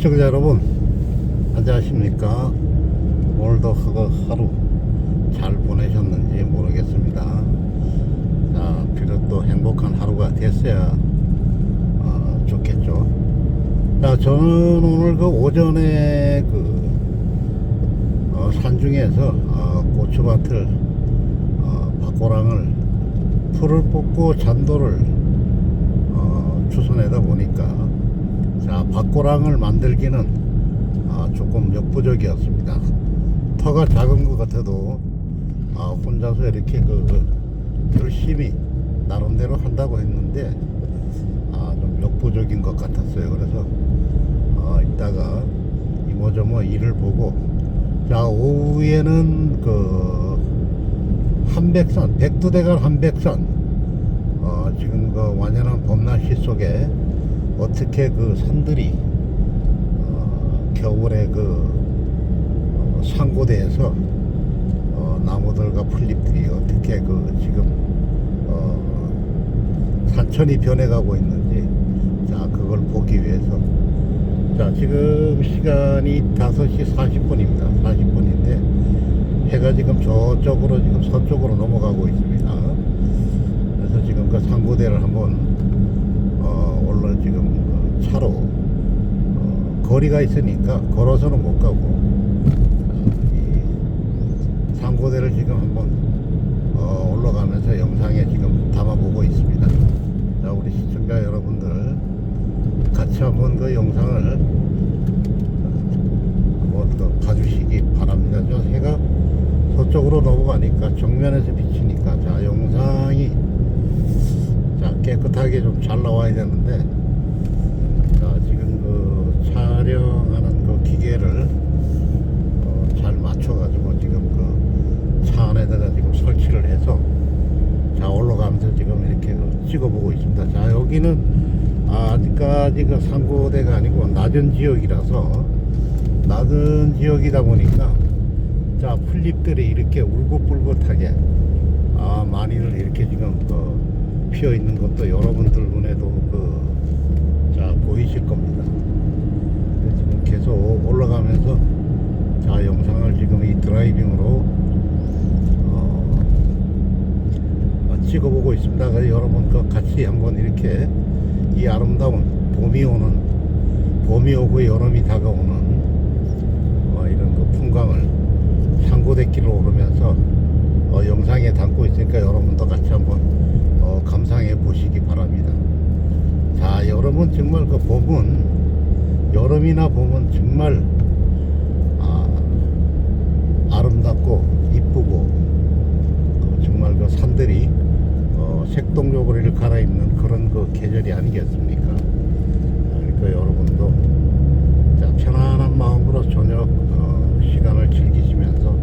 시청자 여러분 안녕하십니까? 오늘도 그 하루 잘 보내셨는지 모르겠습니다. 자 비록 또 행복한 하루가 됐어야 어, 좋겠죠. 자 저는 오늘 그 오전에 그 어, 산중에서 어, 고추밭을 어, 밭고랑을 풀을 뽑고 잔도를 어, 추선하다 보니까 자 밭고랑을 만들기는 아, 조금 역부족이었습니다. 터가 작은 것 같아도 아, 혼자서 이렇게 그, 그 열심히 나름대로 한다고 했는데 아, 좀 역부족인 것 같았어요. 그래서 어, 이따가 이모저모 일을 보고 자 오후에는 그 한백산 백두대간 한백산 어, 지금 그 완연한 봄날씨 속에 어떻게 그 산들이 어, 겨울에 그 어, 상고대에서 어, 나무들과 풀잎들이 어떻게 그 지금 어, 산천이 변해가고 있는지 자 그걸 보기 위해서. 자 지금 시간이 5시 40분입니다. 40분인데 해가 지금 저쪽으로 지금 서쪽으로 넘어가고 있습니다. 그래서 지금 그 상고대를 한번 어, 올라 지금 그 차로 어, 거리가 있으니까 걸어서는 못 가고 어, 이 상고대를 지금 한번 어, 올라가면서 영상에 지금 담아보고 있습니다. 자, 우리 시청자 여러분들 같이 한번 그 영상을 한번 더 봐주시기 바랍니다. 저 해가 서쪽으로 넘어가니까 정면에서 비치니까 자 영상이 자 깨끗하게 좀 잘 나와야 되는데 그 촬영하는 그 기계를 어, 잘 맞춰가지고 지금 그 차 안에다가 지금 설치를 해서 자 올라가면서 지금 이렇게 그 찍어보고 있습니다. 자 여기는 아직까지 그 상고대가 아니고 낮은 지역이라서 낮은 지역이다 보니까 자 풀잎들이 이렇게 울긋불긋하게 아 많이들 이렇게 지금 그 피어 있는 것도 여러분들 눈에도 그 자 보이실 겁니다. 계속 올라가면서 자 영상을 지금 이 드라이빙으로 어, 어, 찍어보고 있습니다. 그래서 여러분 그 같이 한번 이렇게 이 아름다운 봄이 오는 봄이 오고 여름이 다가오는 어, 이런 그 풍광을 상고대길을 오르면서 어, 영상에 담고 있으니까 여러분도 같이 한번 어, 감상해 보시기 바랍니다. 자, 여러분 정말 그 봄은 여름이나 봄은 정말 아, 아름답고 이쁘고 그 정말 그 산들이 어, 이렇게 갈아입는 그런 그 계절이 아니겠습니까? 그러니까 여러분도 자, 편안한 마음으로 저녁 어, 시간을 즐기시면서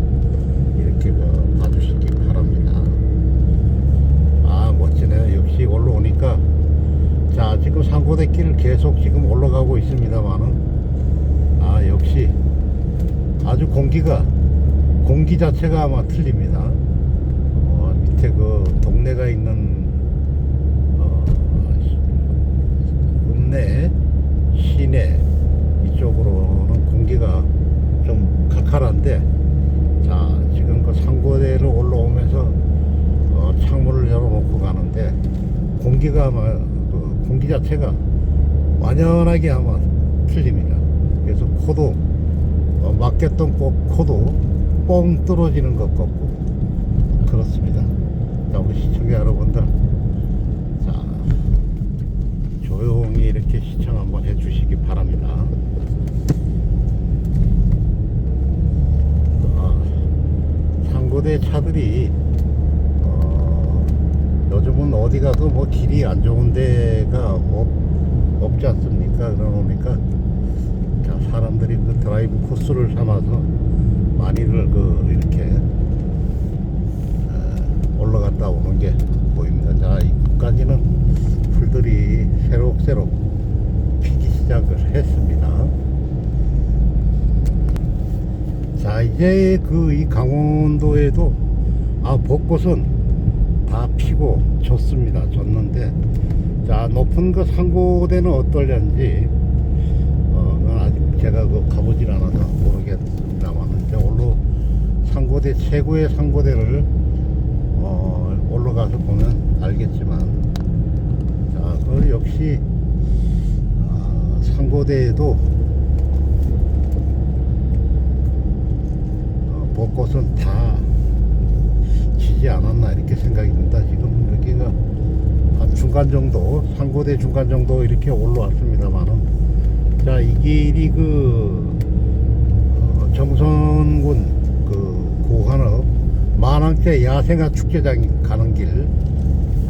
이렇게 그 봐주시기 바랍니다. 아 멋지네요. 역시 올라오니까 상고대길을 계속 지금 올라가고 있습니다만은 아 역시 아주 공기가 공기 자체가 아마 틀립니다. 어, 밑에 그 동네가 있는 어, 읍내 시내 이쪽으로는 공기가 좀 칼칼한데 자 지금 그 상고대를 올라오면서 어, 창문을 열어놓고 가는데 공기가 아마 그 공기 자체가 완연하게 아마 틀립니다. 그래서 코도 어, 막혔던 코, 코도 뻥 뚫어지는 것 같고 그렇습니다. 자 우리 시청자 여러분들 자 조용히 이렇게 시청 한번 해주시기 바랍니다. 아, 상고대 차들이 어, 요즘은 어디 가도 뭐 길이 안 좋은 데가 없, 없지 않습니까? 그러니까 자, 사람들이 그 드라이브 코스를 삼아서 많이들 그 이렇게 어, 올라갔다 오는 게 보입니다. 자, 이까지는 풀들이 새록새록 피기 시작을 했습니다. 자, 이제 그 이 강원도에도 아 벚꽃은 다 피고 졌습니다. 졌는데 자 높은 그 상고대는 어떨는지 어, 아직 제가 그 가보질 않아서 모르겠습니다만 올로 상고대 최고의 상고대를 어, 올라가서 보면 알겠지만 자, 그 역시 아, 상고대에도 어, 벚꽃은 다 지지 않았나 이렇게 생각이 듭니다. 지금 여기가 한 중간 정도, 상고대 중간 정도 이렇게 올라왔습니다만은 자, 이 길이 그 어, 정선군 그 고관읍 만왕제 야생화 축제장 가는 길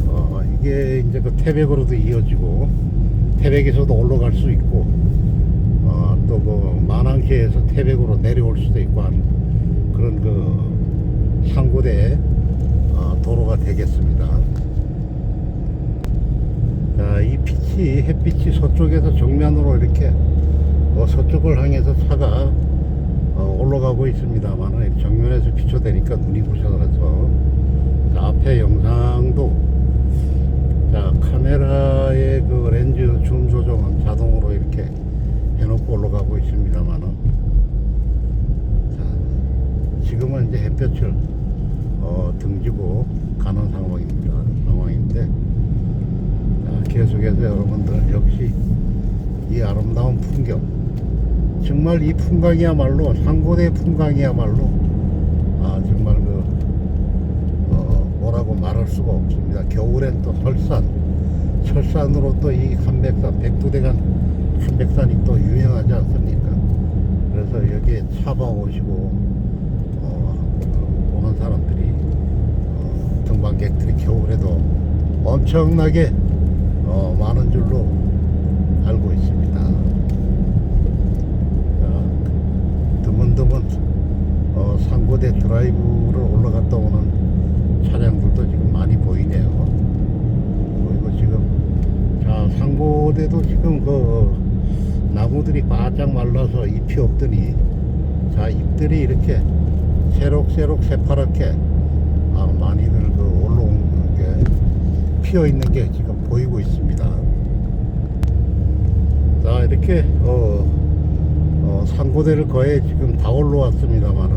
어, 이게 이제 그 태백으로도 이어지고 태백에서도 올라갈 수 있고 어, 또그 만왕시에서 태백으로 내려올 수도 있고 한 그런 그 상고대 어, 도로가 되겠습니다. 자, 이 빛이 햇빛이 서쪽에서 정면으로 이렇게 어, 서쪽을 향해서 차가 어, 올라가고 있습니다만 정면에서 비춰대니까 눈이 부셔서 자, 앞에 영상도 자 카메라의 그 렌즈 줌 조정은 자동으로 이렇게 해놓고 올라가고 있습니다만은 자 지금은 이제 햇볕을 어, 등지고 가는 상황입니다 상황인데 자, 계속해서 여러분들 역시 이 아름다운 풍경 정말 이 풍광이야말로 상고대 풍광이야말로 아 정말 그 어, 뭐라고 말할 수가 없습니다. 겨울엔 또 설산, 설산으로 또이 한백산, 백두대간 한백산이 또 유명하지 않습니까? 그래서 여기에 차박 오시고 어, 오는 사람들이 어, 등반객들이 겨울에도 엄청나게 어, 많은 줄로 알고 있습니다. 자, 드문드문 어, 상고대 드라이브를 올라갔다 오는 차량들도 지금 많이 보이네요. 그리고 지금 자 상고대도 지금 그 나무들이 바짝 말라서 잎이 없더니 자 잎들이 이렇게 새록새록 새파랗게 아, 많이들 그 피어 있는 게 지금 보이고 있습니다. 자 이렇게 어, 어, 상고대를 거의 지금 다 올라왔습니다만은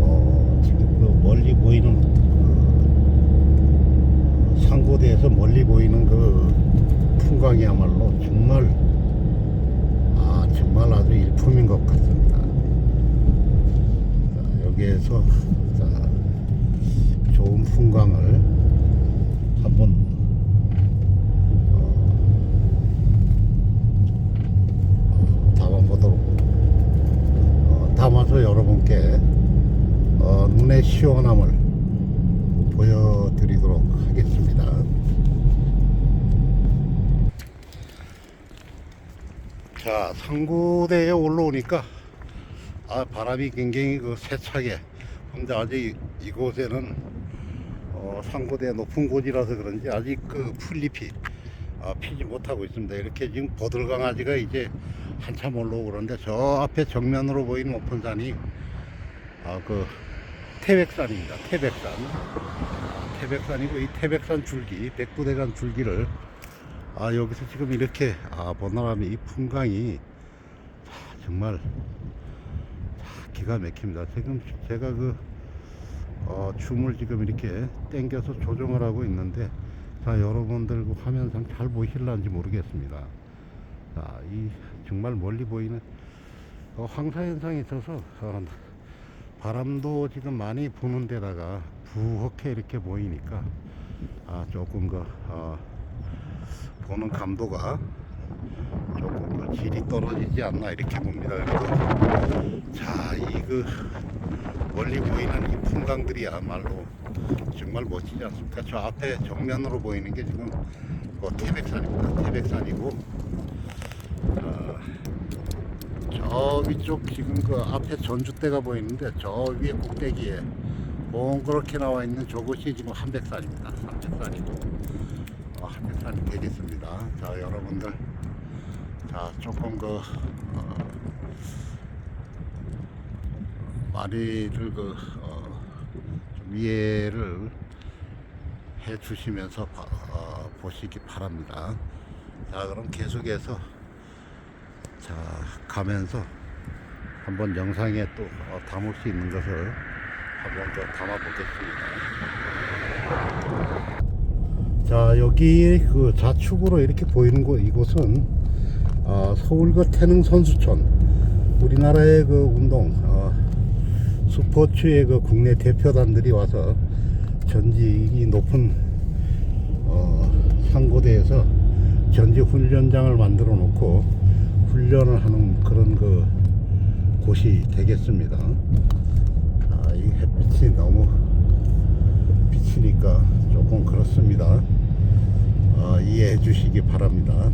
어, 지금 그 멀리 보이는 그 상고대에서 멀리 보이는 그 풍광이야말로 정말 아 정말 아주 일품인 것 같습니다. 자, 여기에서 자, 좋은 풍광을 한번 어, 담아보도록 어, 담아서 여러분께 어, 눈의 시원함을 보여드리도록 하겠습니다. 자, 상고대에 올라오니까 아, 바람이 굉장히 그 세차게 근데 아직 이곳에는 어, 상고대 높은 곳이라서 그런지 아직 그 풀잎이 아, 피지 못하고 있습니다. 이렇게 지금 버들강아지가 이제 한참 올라오고 그러는데 저 앞에 정면으로 보이는 높은 산이 아, 그 태백산입니다. 태백산. 태백산이고 이 태백산 줄기, 백두대간 줄기를 아, 여기서 지금 이렇게 아, 보나라미 이 풍광이 아, 정말 아, 기가 막힙니다. 지금 제가 그 어, 춤을 지금 이렇게 땡겨서 조정을 하고 있는데 자 여러분들 그 화면상 잘 보이실런지 모르겠습니다. 자, 이 정말 멀리 보이는 어, 황사 현상이 있어서 어, 바람도 지금 많이 부는 데다가 부엌에 이렇게 보이니까 아, 조금 그 어, 보는 감도가 조금 그 질이 떨어지지 않나 이렇게 봅니다. 자, 이 그 멀리 보이는 이 풍광들이야말로 정말 멋지지 않습니까? 저 앞에 정면으로 보이는 게 지금 그 태백산입니다. 태백산이고 어, 저 위쪽 지금 그 앞에 전주대가 보이는데 저 위에 꼭대기에 동그랗게 나와 있는 저곳이 지금 한백산입니다. 한백산이고 어, 한백산이 되겠습니다. 자 여러분들 자 조금 그 어, 많이들 그 어, 좀 이해를 해 주시면서 봐- 어, 보시기 바랍니다. 자 그럼 계속해서 자 가면서 한번 영상에 또 어, 담을 수 있는 것을 한번 더 담아 보겠습니다. 자 여기 그 좌측으로 이렇게 보이는 곳 이곳은 어, 서울 그 태릉 선수촌 우리나라의 그 운동 어, 스포츠의 그 국내 대표단들이 와서 전직이 높은 어, 상고대에서 전지 훈련장을 만들어 놓고 훈련을 하는 그런 그 곳이 되겠습니다. 아, 이 햇빛이 너무 비치니까 조금 그렇습니다. 아, 이해해 주시기 바랍니다.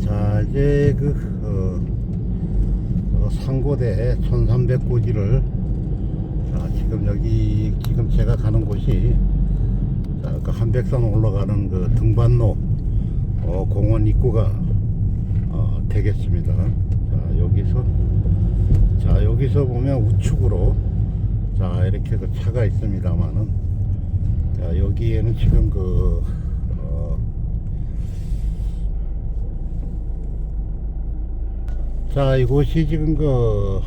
자, 이제 그, 어, 어, 상고대 1300고지를 자, 지금 여기, 지금 제가 가는 곳이 자, 그 한백산 올라가는 그 등반로 어, 공원 입구가 어, 되겠습니다. 자, 여기서 자, 여기서 보면 우측으로 자, 이렇게 그 차가 있습니다만은 자, 여기에는 지금 그 어, 자, 이곳이 지금 그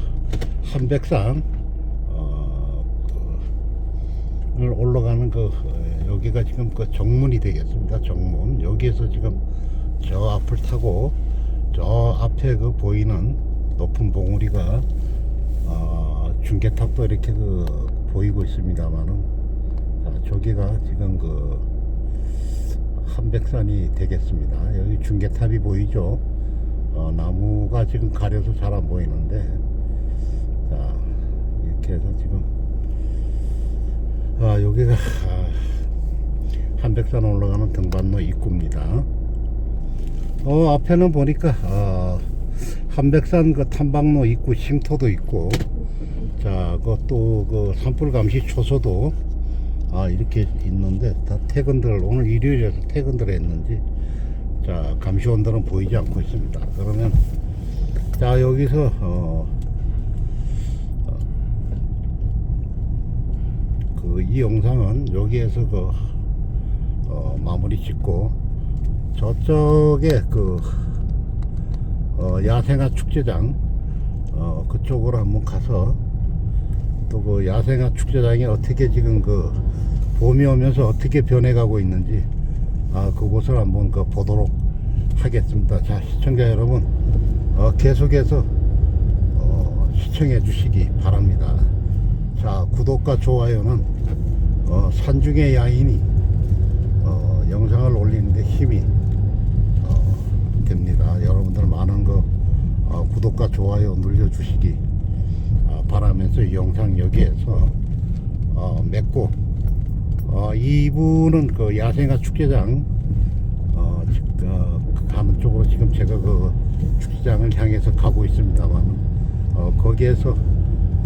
한백산 어, 그, 을 올라가는 그 어, 여기가 지금 그 정문이 되겠습니다. 정문 여기에서 지금 저 앞을 타고 저 앞에 그 보이는 높은 봉우리가 어, 중계탑도 이렇게 그 보이고 있습니다만은 자, 저기가 지금 그 한백산이 되겠습니다. 여기 중계탑이 보이죠? 어, 나무가 지금 가려서 잘 안 보이는데 자 이렇게 해서 지금 아 여기가 아, 한백산 올라가는 등반로 입구입니다. 어 앞에는 보니까 어, 한백산 그 탐방로 입구 쉼터도 있고 자 그것도 그 산불 감시 초소도 아 이렇게 있는데 다 퇴근들 오늘 일요일이라서 퇴근들 했는지 자 감시원들은 보이지 않고 있습니다. 그러면 자 여기서 어, 그 이 영상은 여기에서 그 어, 마무리 짓고 저쪽에 그 어, 야생화 축제장 어, 그쪽으로 한번 가서 또 그 야생화 축제장이 어떻게 지금 그 봄이 오면서 어떻게 변해가고 있는지 아, 그곳을 한번 그 보도록 하겠습니다. 자 시청자 여러분 어, 계속해서 어, 시청해 주시기 바랍니다. 자 구독과 좋아요는 어, 산중의 야인이 어, 영상을 올리는데 힘이 어, 됩니다. 여러분들 많은 거 어, 구독과 좋아요 눌러주시기 어, 바라면서 이 영상 여기에서 어, 맺고 어, 이분은 그 야생화 축제장 어, 지- 어, 가는 쪽으로 지금 제가 그 축제장을 향해서 가고 있습니다만 어, 거기에서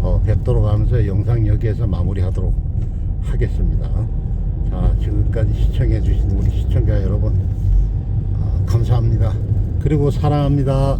어, 뵙도록 하면서 영상 여기에서 마무리하도록 하겠습니다. 자 지금까지 시청해 주신 우리 시청자 여러분 어, 감사합니다. 그리고 사랑합니다.